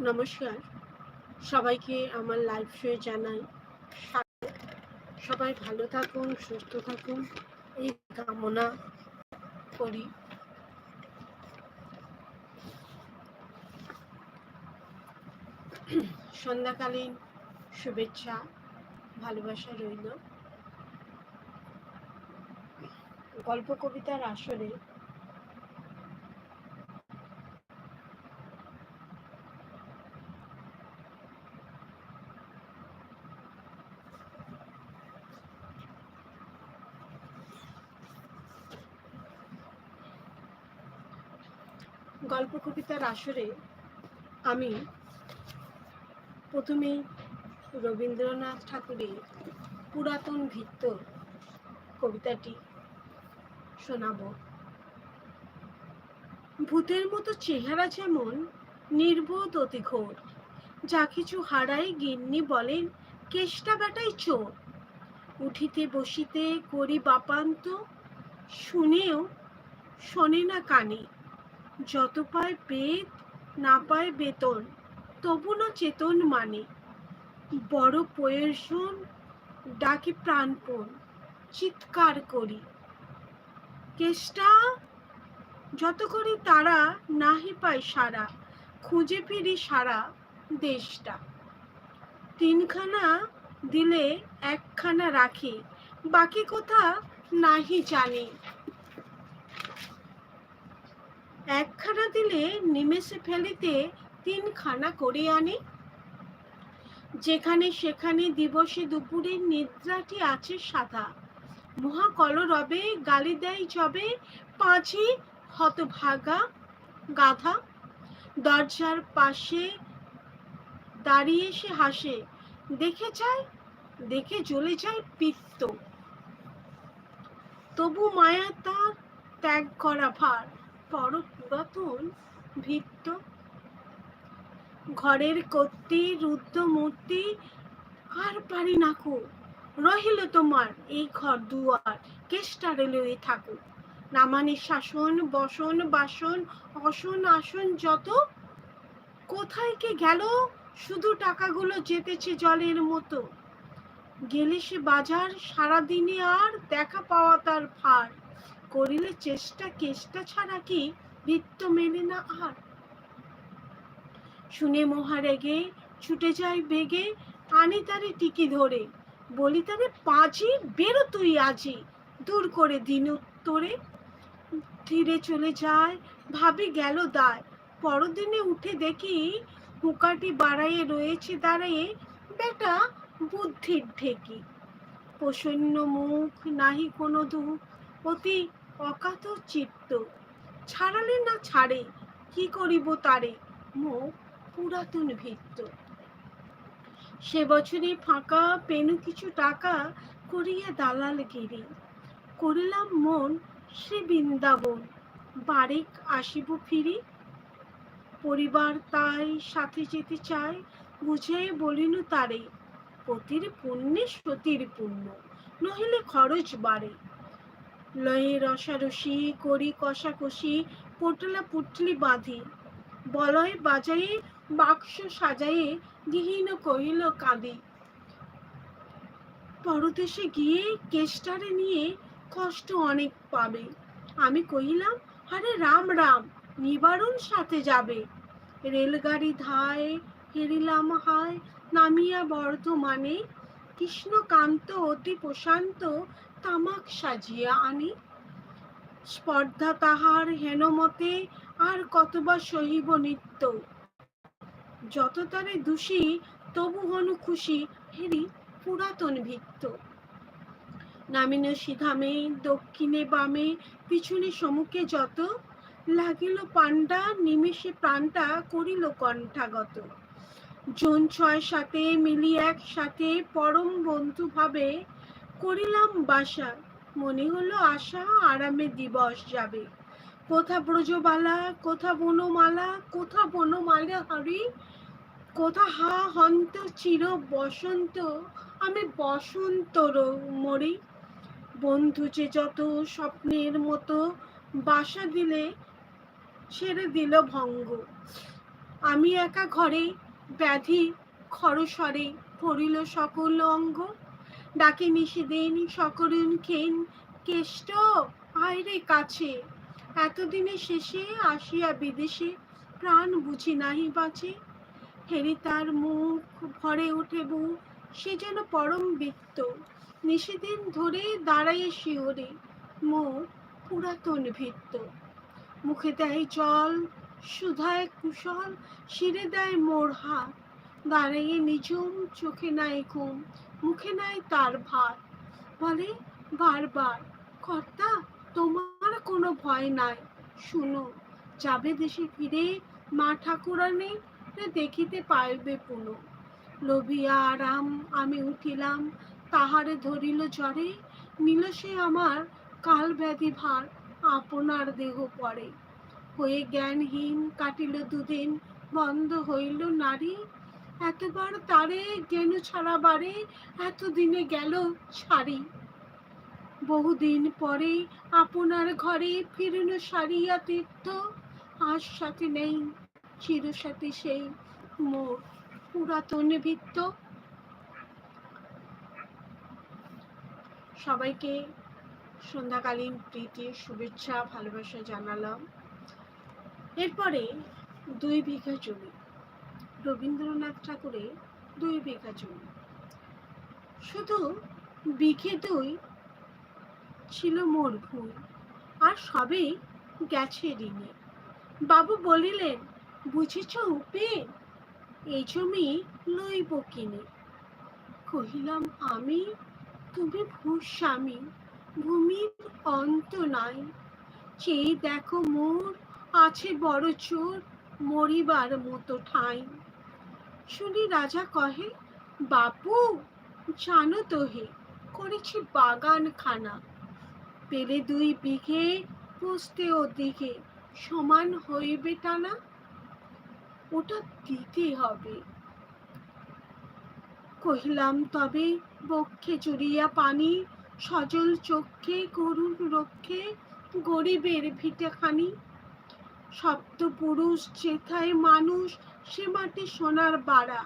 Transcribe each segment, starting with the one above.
নমস্কার। সবাইকে আমার লাইভ শোয়ে জানাই সবাই ভালো থাকুন, সুস্থ থাকুন। এই কামনা করি। সন্ধ্যাকালীন শুভেচ্ছা, ভালোবাসা রইল। গল্প কবিতার আসরে গল্প কবিতার আসরে আমি প্রথমেই রবীন্দ্রনাথ ঠাকুরের পুরাতন ভিত্ত কবিতাটি শোনাব। ভূতের মতো চেহারা যেমন নির্বোধ অতি ঘোর যা কিছু হারাই গিন্নি বলেন, কেষ্টা বেটাই চোর। উঠিতে বসিতে করি বাপান্ত, শুনেও শোনে না কানে। যত পায় বেদ, না পায় বেতন, তবু না চেতন মানে। বড় প্রয়োজন ডাকি প্রাণপণ, চিৎকার করি। কেষ্টা, যত করি তারা নাহি পায় সারা, খুঁজে ফিরি সারা দেশটা। তিনখানা দিলে একখানা রাখি, বাকি কথা নাহি জানি। একখানা দিলে নিমেষে ফেলিতে তিনখানা করে আনে। যেখানে সেখানে দিবসে দুপুরের নিদ্রাটি আছে সাদা মহাকল রবে গালি দেয় যবে পাঁচি হতভাগা গাধা। দরজার পাশে দাঁড়িয়ে সে হাসে, দেখে যায়, দেখে জ্বলে যায় পিত্ত। তবু মায়া তার ত্যাগ করা ভার বড় পুরাতন ভিত্ত ঘরের কর্তি রুদ্র মূর্তি, আর পারি নাকো রহিল তোমার এই ঘর দুয়ার কেষ্টারে লয়ে থাকো নামানি শাসন, বসন, বাসন, অসন, আসন যত, কোথায় কে গেল? শুধু টাকাগুলো যেতেছে জলের মতো। গেলে সে বাজার, সারাদিনে আর দেখা পাওয়া তার ভার। করিলে চেষ্টা, কেষ্টা ছাড়া কি বৃত্ত মেলে না আর। শুনে মহারেগে ছুটে যায় বেগে আনি তারে টিকি ধরে। বলি তারে পাঁচি বেরো তুই আজি দূর করে দিন উত্তরে। ধীরে চলে যায়, ভাবি গেল দায়। পরদিনে উঠে দেখি হুকাটি বাড়াইয়ে রয়েছে দাঁড়িয়ে বেটা বুদ্ধির ঢেকি। প্রসন্ন মুখ, নাহি কোনো দুঃখ, অতি অকাত চিত্ত ছাড়ালে না ছাড়ে? কি করিব তারে? মুখ পুরাতন ভিত্ত। সে বছরে ফাঁকা পেনু কিছু টাকা করিয়া দালাল গিরি। করিলাম মন সে বৃন্দাবন। বারেক আসিব ফিরি। পরিবার তাই সাথে যেতে চায় বুঝাই বলিনু তারে, পতির পুণ্যে সতীর পুণ্য, নহিলে খরচ বাড়ে। লয়ে রসারসি করি কষাকষি, পোটলা পুটলি বাঁধি। বলয় বাজায়ে, বাক্স সাজায়ে গৃহীন কহিল কাঁদি। পরদেশে গিয়ে কেষ্টারে নিয়ে কষ্ট অনেক পাবে। আমি কহিলাম, আরে রাম রাম, নিবারণ সাথে যাবে। রেলগাড়ি ধায় হেরিলাম হায়, নামিয়া বর্ধমানে। কৃষ্ণকান্ত অতি প্রশান্ত তামাক সাজিয়া আনি। স্পর্ধা তাহার হেনমতে আর কতবার সহিব নিত্য। যত তারে দোষী, তবু হনু খুশি হেরি পুরাতন ভিত্ত। নামিন সিধামে, দক্ষিণে বামে, পিছনে সমুখে যত, লাগিল পাণ্ডা, নিমেষে প্রাণটা করিল কণ্ঠাগত। জন ছয় সাথে মিলি একসাথে পরম বন্ধু ভাবে করিলাম বাসা। মনে হলো আশা আরামে দিবস যাবে। কোথা ব্রজবালা, কোথা বনমালা কোথা বনমালা হরি, কোথা হা হন্ত চির বসন্ত, আমি বসন্ত মরি। বন্ধু যে যত স্বপ্নের মতো বাসা দিলে, ছেড়ে দিল ভঙ্গ। আমি একা ঘরে ব্যাধি খরস্বরে পড়িল সকল অঙ্গ। ডাকে নিষেদিন সকরুণ খেন, কেষ্ট, আয়রে কাছে। এতদিনে শেষে আসিয়া বিদেশে প্রাণ বুঝি নাহি বাঁচে। হেরি তার মুখ ভরে ওঠে বউ, সে যেন পরম বৃত্ত। নিষেদিন ধরে দাঁড়াইয়ে শিওরে মোর পুরাতন ভিত্ত মুখে দেয় জল, সুধায় কুশল, শিরে দেয় মোর হাত। দাঁড়াইয়ে নিঝুম, চোখে নাই ঘুম। মুখে নাই তার ভাত বলে, বারবার। কর্তা, তোমার কোনো ভয় নাই। শুনো, যাবে দেশে ফিরে মা ঠাকুরানে দেখিতে পাইবে পুনঃ। লোভিয়া আরাম আমি উঠিলাম, তাহারে ধরিল জ্বরে। নিল সে আমার কাল ব্যাধি ভার, আপনার দেহ পড়ে হয়ে জ্ঞানহীন কাটিল দুদিন, বন্ধ হইল নারী। এতবার তারে গেনু ছাড়া বারে এতদিনে গেল ছাড়ি বহুদিন পরে আপনার ঘরে ফিরিল সারিয়া তীর্থ, আর সাথে নেই চির সাথে সেই মোর পুরাতন ভিত্ত। সবাইকে সন্ধ্যাকালীন প্রীতি শুভেচ্ছা, ভালোবাসা জানালাম। এরপরে দুই বিঘা জমি। রবীন্দ্রনাথ ঠাকুরের দুই বিঘা জমি। শুধু বিঘে দুই ছিল মোর ভুল আর সবেই গেছে ঋণে। বাবু বলিলেন, বুঝেছ উপেন এই জমি লইব কিনে? কহিলাম, আমি? তুমি ভূস্বামী ভূমির অন্ত নাই। চেয়ে দেখো মোর আছে বড় চোর, মরিবার মতো ঠাঁই। শুনি রাজা কহে, বাপু, জানো তো হে, করেছি বাগান খানা পেলে দুই বিঘে, পুষতে ওদিকে সমান হইবে টানা। ওটা দিতে হবে। কহিলাম, তবে বক্ষে জুড়িয়া পানি, সজল চক্ষে করুণ রক্ষে, গরিবের ভিটেখানি সপ্ত পুরুষ চেথায় মানুষ, সে মাটি সোনার বাড়া।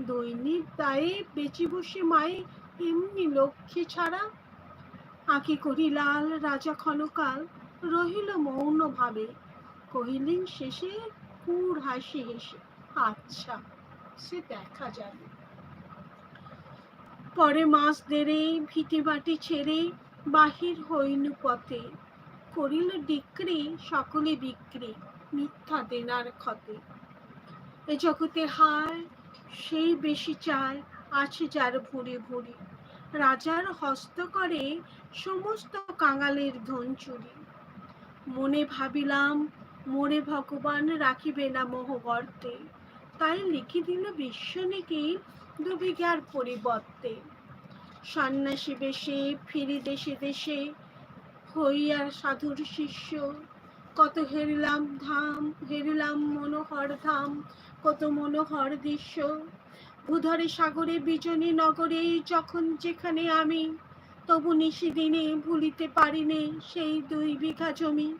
দৈনিক দায়ে বেঁচে বসে মায়ে, এমনি লক্ষ্যে ছাড়া। আঁকি করি লাল রাজা ক্ষণকাল, রহিল মৌন ভাবে কহিলেন, শেষে কুর হাসি হেসে। আচ্ছা সে দেখা যাবে। পরে মাস দেরে ভিটে বাটি ছেড়ে বাহির হইনু পথে। করিল ডিক্রি, সকলে বিক্রি, মিথ্যা দেনার ক্ষতে। এ জগতে হায় সেই বেশি চায়, আছে যার ভুরি ভুরি রাজার হস্ত করে সমস্ত কাঙালের ধন চুরি। মনে ভাবিলাম মোরে ভগবান রাখিবে না মোহ গর্তে তাই লিখে দিল বিশ্বনীকে দুবিঘার পরিবর্তে। সন্ন্যাসী বেশে ফিরি দেশে দেশে হইয়া সাধুর শিষ্য। কত হেরিলাম ধাম, হেরিলাম মনোহর ধাম, কত মনোহর দৃশ্য। ভূধরে সাগরে, বিজনী নগরে, যখন যেখানে আমি, তবু নিশিদিনে ভুলিতে পারিনে সেই দুই বিঘা জমি।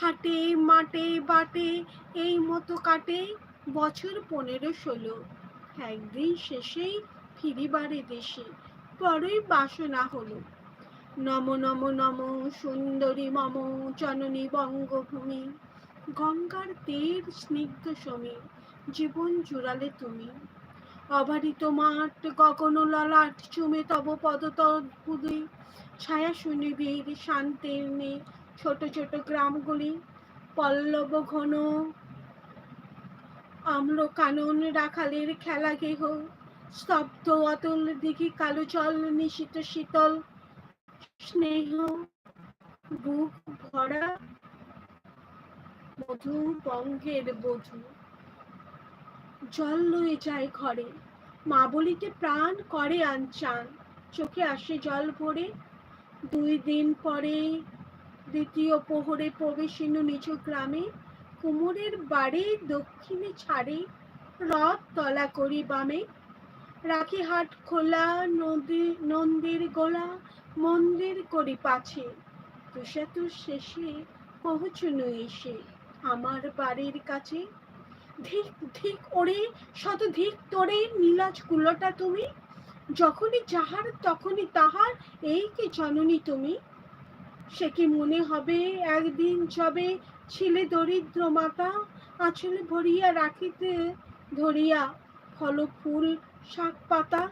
হাটে, মাঠে, বাটে, এই মতো কাটে বছর পনেরো ষোলো। একদিন শেষেই ফিরিবারে দেশে বড়ই বাসনা হলো। নম নম নম, সুন্দরী, মম, জননী বঙ্গভূমি। গঙ্গার তীর স্নিগ্ধ সমীর, জীবন জুড়ালে তুমি। অবারিত মাঠ গগন ললাট চুমে তব পদতদ্ভুদি ছায়া সুনিবিড়, শান্তির নে ছোট ছোট গ্রামগুলি। পল্লব ঘন আম্র কানন রাখালের খেলা গেহ স্তব্ধ অতল দিঘি, কালো জল নিশিত শীতল। স্নেহ বুক ভরা, মধু, বঙ্গের বধূ। জল লয়ে যায় ঘরে মা বলিতে প্রাণ করে আনচান। চোখে আসে জল ভরে, দুই দিন পরে দ্বিতীয় প্রহরে প্রবেশিনু নিজ গ্রামে। কুমোরের বাড়ি দক্ষিণে ছাড়ে, রথ তলা করি বামে। রাখি হাট খোলা, নদী, নন্দীর গোলা মন্দির করি পাছে। তুষাতুর শেষে পৌঁছুনু এসে আমার বাড়ির কাছে। ধিক ধিক ওরে, শত ধিক তোরে নীলাজ কুলোটা তুমি। যখনই যাহার তখনই তাহার, এই কি জননী তুমি? সে কি মনে হবে একদিন যবে ছিলে দরিদ্র মাতা আঁচলে ভরিয়া রাখিতে ধরিয়া ফল ফুল শাক পাতা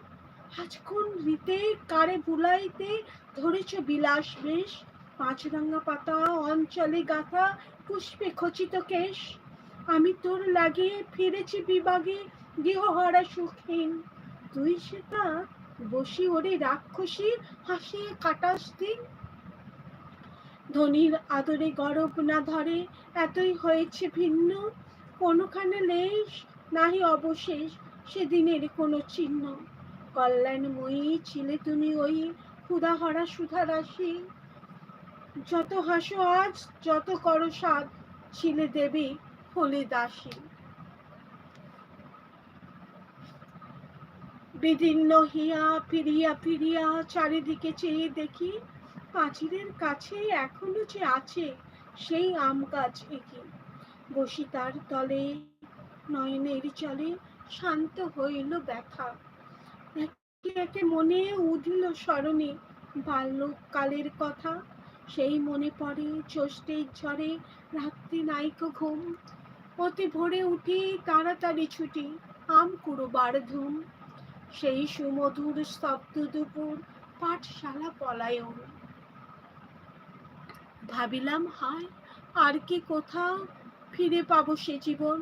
আজ কোন রীতে কারে বুলাইতে ধরেছ বিলাস বেশ। পাঁচরাঙ্গা পাতা, অঞ্চলে গাথা, পুষ্পে খচিত কেশ। আমি তোর লাগিয়ে ফিরেছি বিভাগে, গৃহহারা সুখহীন তুই সেটা বসি ওরে রাক্ষসী হাসিয়ে কাটাস দিন। ধনির আদরে গরব না ধরে, এতই হয়েছে ভিন্ন। কোনোখানে লেশ, নাহি অবশেষ, সেদিনের কোনো চিহ্ন। কল্যাণময়ী ছিলে তুমি ওই ক্ষুধাহরা সুধা রাশি। যত হাসো আজ, যত করো সাদ ছিলে দেবী হলে দাসী। বিদীর্ণ হিয়া ফিরিয়া ফিরিয়া চারিদিকে চেয়ে দেখি পাঁচিরের কাছে এখনও যে আছে সেই আম গাছ একে। বসি তার তলে, নয়নের চলে শান্ত হইল ব্যথা। একে মনে উঠিল স্মরণে বাল্যকালের কথা, সেই মনে পড়ে জ্যৈষ্ঠের ঝড়ে রাত্রি নাইক ঘুম। অতি ভোরে উঠি তাড়াতাড়ি ছুটি আম কুড়োবার ধুম। সেই সুমধুর স্তব্ধ দুপুর পাঠশালা পলায়ন। ভাবিলাম, হায়, আর কি কোথাও ফিরে পাবো সে জীবন।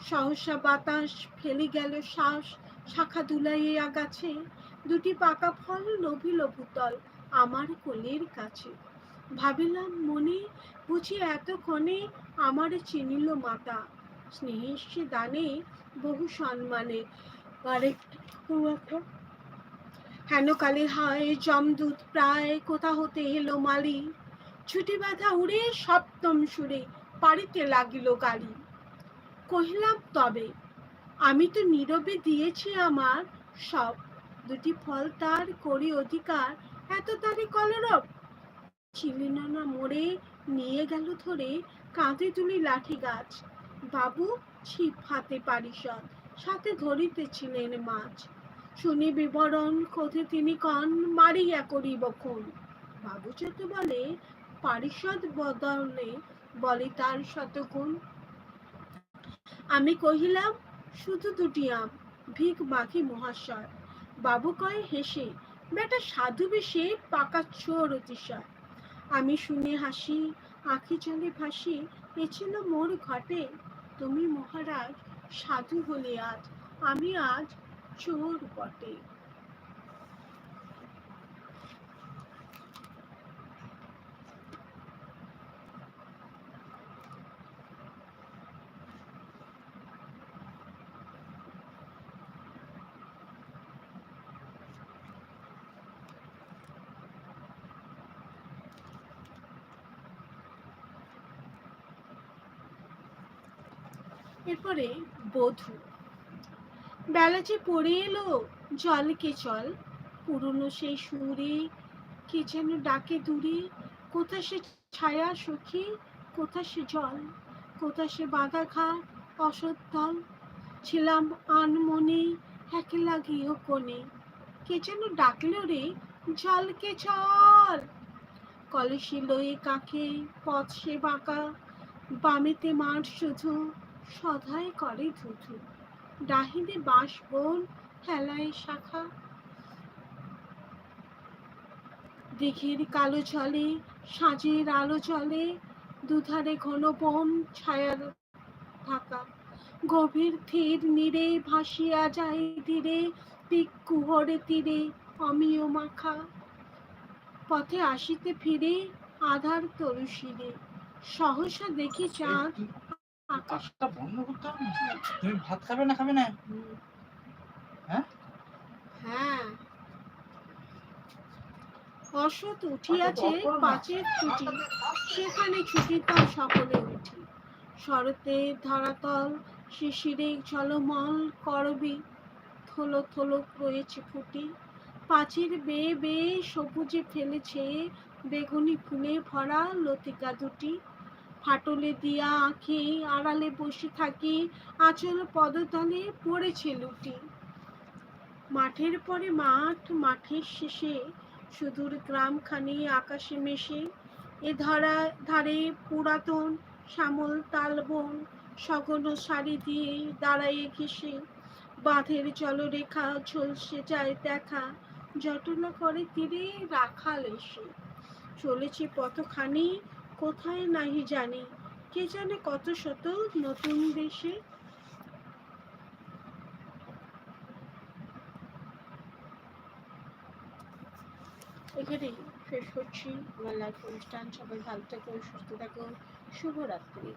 সহসা বাতাস ফেলে গেল শ্বাস শাখা দুলাইয়ে আগাছে, দুটি পাকা ফল লোভিল ভূতল আমার কোলের কাছে। ভাবিলাম মনে, বুঝি এতক্ষণে আমার চিনিল মাতা। স্নেহের সে দানে বহু সম্মানে। আরেক হেন কালে হায় জমদূত প্রায় কোথা হতে এলো মালি? ছুটি বাঁধা উড়ে সপ্তম সুরে পাড়িতে লাগিল গাড়ি। কহিলাম, তবে আমি তো নীরবে দিয়েছি আমার সব। দুটি ফল তার করি অধিকার, এত তারে কলরব। চিলিনানা মোড়ে নিয়ে গেল ধরে, কাঁধে তুলি লাঠি গাছ। বাবু ছিপ হাতে পারিষদ, সাথে ধরিতেছিলেন মাছ। শুনি বিবরণ কোথে তিনি কন, মারিয়া করিব খুন। বাবু যত বলে, পারিষদ বদলে বলে তার শতগুণ। আমি কহিলাম শুধু দুটি আম, ভিক মাখি মহাশয়। বাবু কয়ে, হেসে, বেটা সাধু বেশে পাকা চোর অতিশয় আমি শুনে হাসি, আঁখি চলে ভাসি, এ ছিল মোর ঘটে। তুমি মহারাজ, সাধু হলে আজ, আমি আজ চোর বটে। এরপরে বধূ। বেলা যে পড়ে এলো জলকে চল পুরনো সেই সুরে কে যেন ডাকে দূরে? কোথা সে ছায়া সখী, কোথা সে জল? কোথা সে বাঁধা ঘাট অসত্তল ছিলাম আনমনে, একলা গৃহ কোণে কে যেন ডাকলো রে জলকে চল কলসি লয়ে কাকে, পথ সে বাঁকা? বামেতে মাঠ শুধু সধাই করে ধুধু। ডাহিনে বাঁশ, বন হেলায় শাখা। দিঘির কালো জলে, সাজের আলো জলে, দুধারে ঘন বন, ছায়ার ঢাকা। গভীর থির নীরে ভাসিয়া যায় ধীরে পিক কুহরে তীরে, অমিয় মাখা। পথে আসিতে ফিরে, আধার তরুশিরে। সহসা দেখি চাঁদ কাজটা বন্ধ করতে হবে না? তুমি ভাত খাবে না খাবে না? হ্যাঁ? হ্যাঁ। উঠিয়াছে পাঁচের ছুটি। সেখানে ছুটিতাম সকলে উঠি। শরতে ধরাতল শিশিরে ঝলমল করবি। থলো থলো রয়েছে ফুটি পাঁচির বেয়ে বেয়ে সবুজে ফেলেছে বেগুনি ফুলে ভরা লতিকা দুটি। ফাটলে দিয়া আঁখি আড়ালে বসে থাকি, আঁচল পদতলে পড়েছে লুটি। মাঠের পরে মাঠ, মাঠের শেষে সুদূর গ্রামখানি আকাশে মেশে, এ ধরা, ধারে পুরাতন শ্যামল তালবন সঘন শাড়ি দিয়ে দাঁড়াইয়ে ঘেসে বাঁধের জলরেখা ঝলসে যায় দেখা জটলা করে তীরে রাখাল এসে। চলেছে পথখানি কোথায় নাহি জানি, কে জানে কত শত নতুন দেশে। এখানেই শেষ করছি। আমার লাইফ অনুষ্ঠান। সবাই ভালো থাকো সুস্থ থাকো শুভরাত্রি।